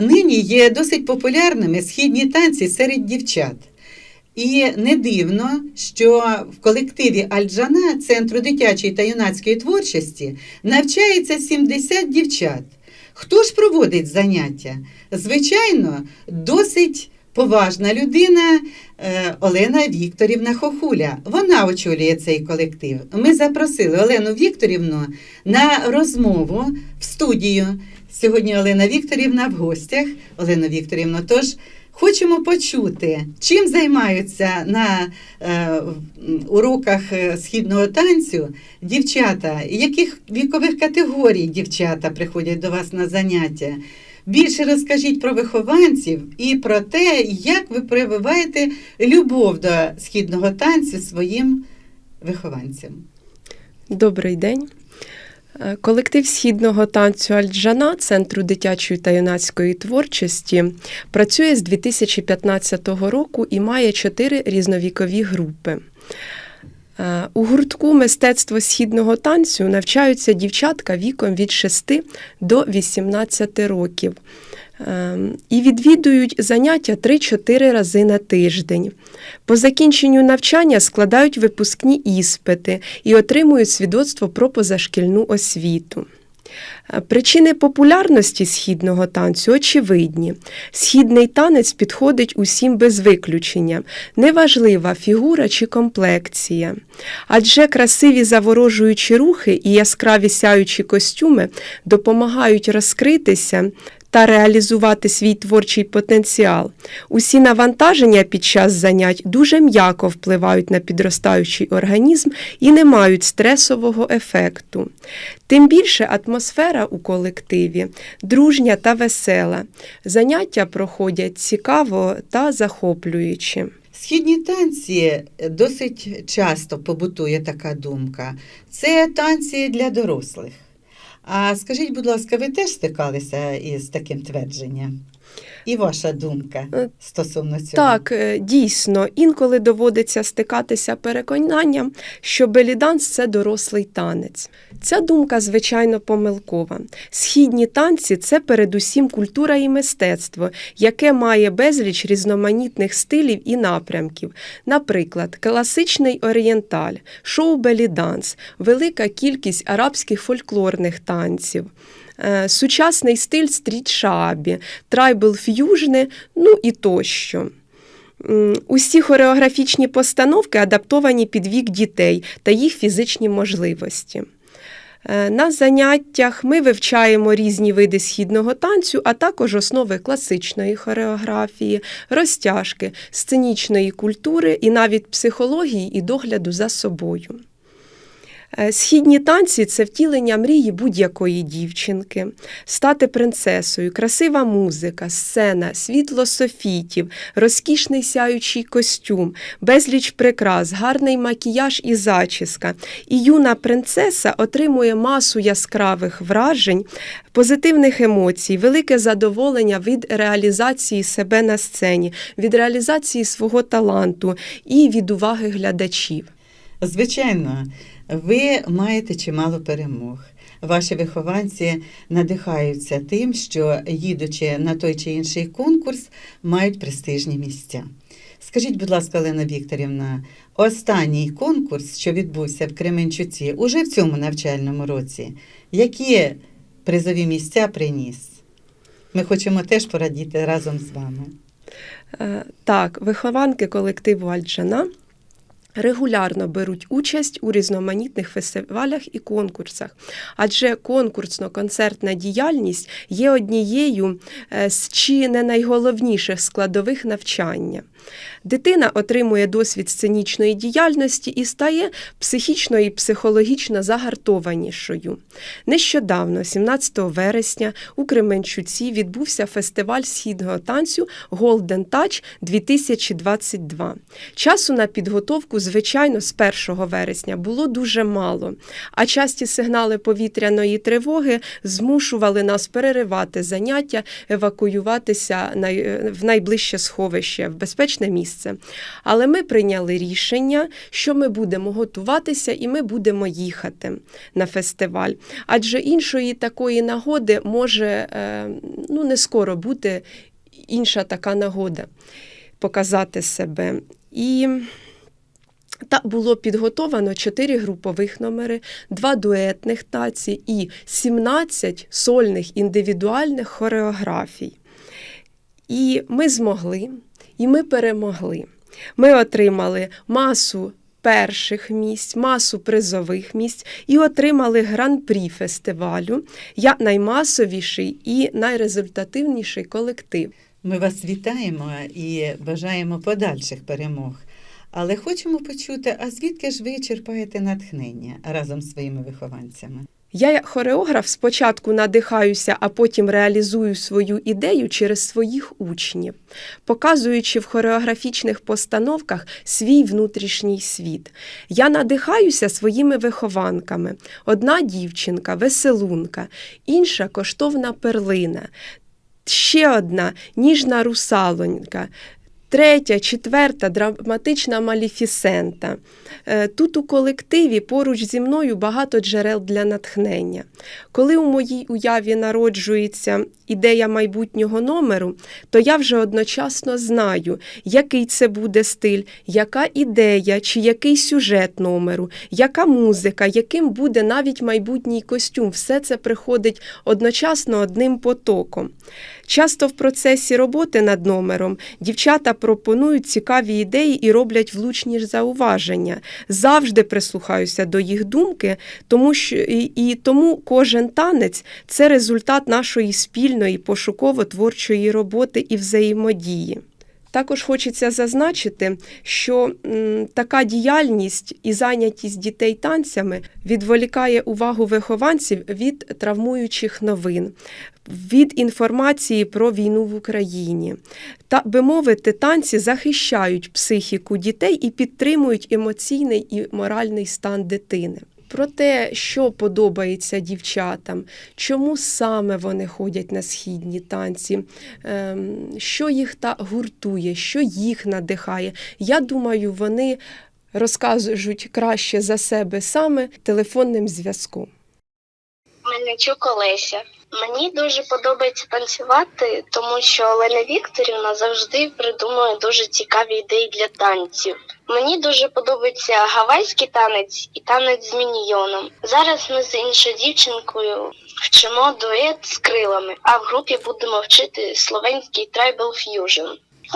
нині є досить популярними східні танці серед дівчат. І не дивно, що в колективі Альджана Центру дитячої та юнацької творчості навчається 70 дівчат. Хто ж проводить заняття? Звичайно, досить поважна людина е, Олена Вікторівна Хохуля. Вона очолює цей колектив. Ми запросили Олену Вікторівну на розмову в студію. Сьогодні Олена Вікторівна в гостях. Олена Вікторівна, тож хочемо почути, чим займаються на е, уроках е, східного танцю дівчата, яких вікових категорій дівчата приходять до вас на заняття. Більше розкажіть про вихованців і про те, як ви прививаєте любов до східного танцю своїм вихованцям. Добрий день. Е, Колектив східного танцю Альджана Центру дитячої та юнацької творчості працює з 2015 року і має чотири різновікові групи. Е, У гуртку мистецтво східного танцю навчаються дівчатка віком від 6 до 18 років Ем, і відвідують заняття 3-4 рази на тиждень. По закінченню навчання складають випускні іспити і отримують свідоцтво про позашкільну освіту. Е, Причини популярності східного танцю очевидні. Східний танець підходить усім без виключення, неважлива фігура чи комплекція. Адже красиві заворожуючі рухи і яскраві сяючі костюми допомагають розкритися та реалізувати свій творчий потенціал. Усі навантаження під час занять дуже м'яко впливають на підростаючий організм і не мають стресового ефекту. Тим більше атмосфера у колективі дружня та весела. Заняття проходять цікаво та захоплюючи. Східні танці досить часто побутує така думка. Це танці для дорослих. А скажіть, будь ласка, ви теж стикалися із таким твердженням? І ваша думка Е, стосовно цього? Так, е, дійсно, інколи доводиться стикатися переконанням, що беліданс це дорослий танець. Ця думка, звичайно, помилкова. Східні танці це передусім культура і мистецтво, яке має безліч різноманітних стилів і напрямків. Наприклад, класичний орієнталь, шоу беліданс, велика кількість арабських фольклорних танців. Е, Сучасний стиль стріт-шабі, трайбл ф'южни, ну і тощо. Усі хореографічні постановки адаптовані під вік дітей та їх фізичні можливості. Е, На заняттях ми вивчаємо різні види східного танцю, а також основи класичної хореографії, розтяжки, сценічної культури і навіть психології і догляду за собою. Е, Східні танці це втілення мрії будь-якої дівчинки, стати принцесою, красива музика, сцена, світло софітів, розкішний сяючий костюм, безліч прикрас, гарний макіяж і зачіска. І юна принцеса отримує масу яскравих вражень, позитивних емоцій, велике задоволення від реалізації себе на сцені, від реалізації свого таланту і від уваги глядачів. Звичайно, ви маєте чимало перемог. Ваші вихованці надихаються тим, що, їдучи на той чи інший конкурс, мають престижні місця. Скажіть, будь ласка, Олена Вікторівна, останній конкурс, що відбувся в Кременчуці, уже в цьому навчальному році, які призові місця приніс? Ми хочемо теж порадіти разом з вами. Е, Так, вихованки колективу Альджана регулярно беруть участь у різноманітних фестивалях і конкурсах, адже конкурсно-концертна діяльність є однією е, з чи не найголовніших складових навчання. Дитина отримує досвід сценічної діяльності і стає психічно і психологічно загартованішою. Нещодавно, 17 вересня, у Кременчуці відбувся фестиваль східного танцю Golden Touch 2022. Часу на підготовку звичайно, з 1 вересня було дуже мало, а часті сигнали повітряної тривоги змушували нас переривати заняття, евакуюватися в найближче сховище, в безпечне місце. Але ми прийняли рішення, що ми будемо готуватися і ми будемо їхати на фестиваль. Адже іншої такої нагоди може е, ну, не скоро бути інша така нагода показати себе. І та було підготовано 4 групових номери, 2 дуетних таці і 17 сольних індивідуальних хореографій. І ми змогли, і ми перемогли. Ми отримали масу перших місць, масу призових місць і отримали гран-прі фестивалю як наймасовіший і найрезультативніший колектив. Ми вас вітаємо і бажаємо подальших перемог. Але хочемо почути, а звідки ж ви черпаєте натхнення разом з своїми вихованцями? Я, як хореограф, спочатку надихаюся, а потім реалізую свою ідею через своїх учнів, показуючи в хореографічних постановках свій внутрішній світ. Я надихаюся своїми вихованками. Одна дівчинка, веселунка, інша коштовна перлина, ще одна ніжна русалонька. Третя, четверта драматична маліфісента. Е, Тут у колективі поруч зі мною багато джерел для натхнення. Коли у моїй уяві народжується ідея майбутнього номеру, то я вже одночасно знаю, який це буде стиль, яка ідея чи який сюжет номеру, яка музика, яким буде навіть майбутній костюм. Все це приходить одночасно одним потоком. Часто в процесі роботи над номером дівчата пропонують цікаві ідеї і роблять влучні зауваження. Завжди прислухаюся до їх думки, тому що і, і тому кожен танець це результат нашої спільної пошуково-творчої роботи і взаємодії. Також хочеться зазначити, що така діяльність і зайнятість дітей танцями відволікає увагу вихованців від травмуючих новин, від інформації про війну в Україні. Та, би мовити, танці захищають психіку дітей і підтримують емоційний і моральний стан дитини. Про те, що подобається дівчатам, чому саме вони ходять на східні танці, ем, що їх та гуртує, що їх надихає. Я думаю, вони розкажуть краще за себе саме телефонним зв'язком. Мельничук Олеся. Мені дуже подобається танцювати, тому що Олена Вікторівна завжди придумує дуже цікаві ідеї для танців. Мені дуже подобається гавайський танець і танець з міньйоном. Зараз ми з іншою дівчинкою вчимо дует з крилами, а в групі будемо вчити словенський трайбл ф'южн.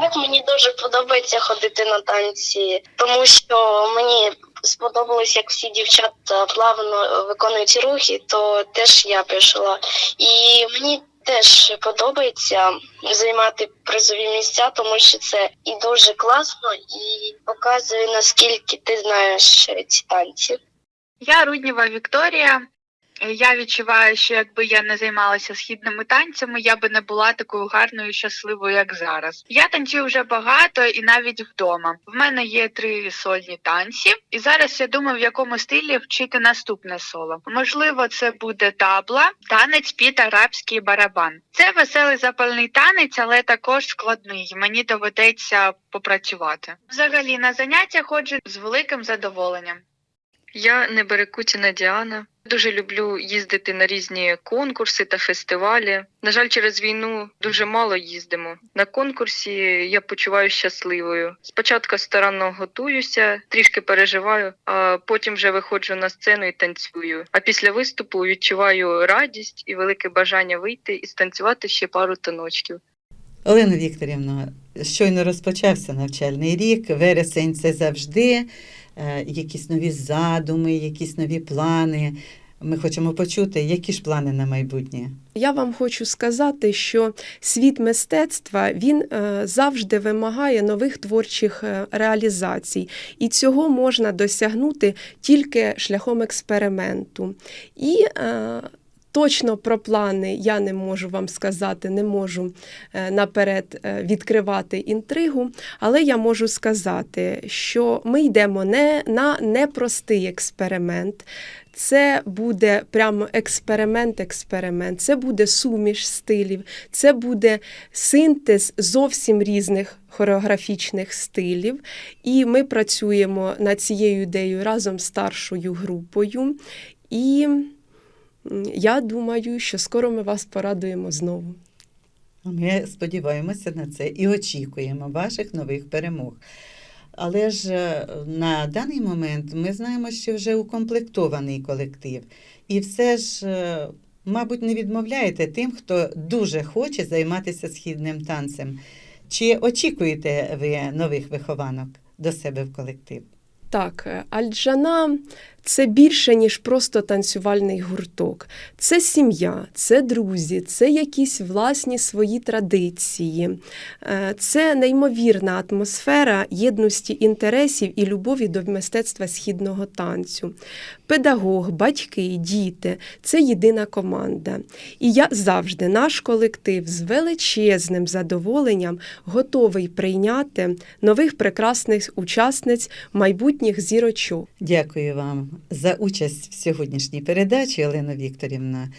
Так мені дуже подобається ходити на танці, тому що мені сподобалось, як всі дівчата плавно виконують рухи, то теж я пішла. І мені теж подобається займати призові місця, тому що це і дуже класно, і показує наскільки ти знаєш ці танці. Я Рудніва Вікторія. Я відчуваю, що якби я не займалася східними танцями, я би не була такою гарною і щасливою, як зараз. Я танцюю вже багато і навіть вдома. В мене є три сольні танці, і зараз я думаю, в якому стилі вчити наступне соло. Можливо, це буде табла, танець під арабський барабан. Це веселий запальний танець, але також складний. Мені доведеться попрацювати. Взагалі на заняття ходжу з великим задоволенням. Я Неберекутіна Діана. Дуже люблю їздити на різні конкурси та фестивалі. На жаль, через війну дуже мало їздимо. На конкурсі я почуваю щасливою. Спочатку старанно готуюся, трішки переживаю, а потім вже виходжу на сцену і танцюю. А після виступу відчуваю радість і велике бажання вийти і станцювати ще пару таночків. Олена Вікторівна, щойно розпочався навчальний рік, вересень це завжди якісь нові задуми, якісь нові плани. Ми хочемо почути, які ж плани на майбутнє. Я вам хочу сказати, що світ мистецтва він е, завжди вимагає нових творчих е, реалізацій, і цього можна досягнути тільки шляхом експерименту. І е, Точно про плани я не можу вам сказати, не можу е, наперед е, відкривати інтригу, але я можу сказати, що ми йдемо не на непростий експеримент. Це буде прямо експеримент-експеримент, це буде суміш стилів, це буде синтез зовсім різних хореографічних стилів. І ми працюємо над цією ідеєю разом з старшою групою. І я думаю, що скоро ми вас порадуємо знову. Ми сподіваємося на це і очікуємо ваших нових перемог. Але ж е, на даний момент ми знаємо, що вже укомплектований колектив. І все ж, е, мабуть, не відмовляєте тим, хто дуже хоче займатися східним танцем. Чи очікуєте ви нових вихованок до себе в колектив? Так, е, Альджана це більше, ніж просто танцювальний гурток. Це сім'я, це друзі, це якісь власні свої традиції, Е, це неймовірна атмосфера єдності інтересів і любові до мистецтва східного танцю. Педагог, батьки, діти це єдина команда. І я завжди, наш колектив з величезним задоволенням готовий прийняти нових прекрасних учасниць майбутніх зірочок. Дякую вам за участь в сьогоднішній передачі, Олена Вікторівна.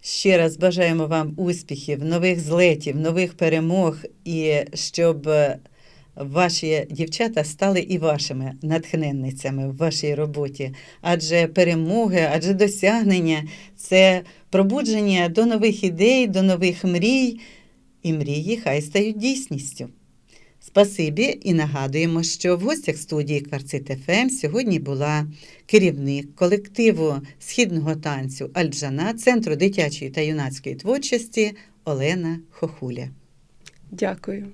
Ще раз бажаємо вам успіхів, нових злетів, нових перемог і щоб е, ваші дівчата стали і вашими натхненницями в вашій роботі. Адже перемоги, адже досягнення це пробудження до нових ідей, до нових мрій, і мрії хай стають дійсністю. Спасибі і нагадуємо, що в гостях студії Кварцит ФМ сьогодні була керівник колективу східного танцю Альджана Центру дитячої та юнацької творчості Олена Хохуля. Дякую.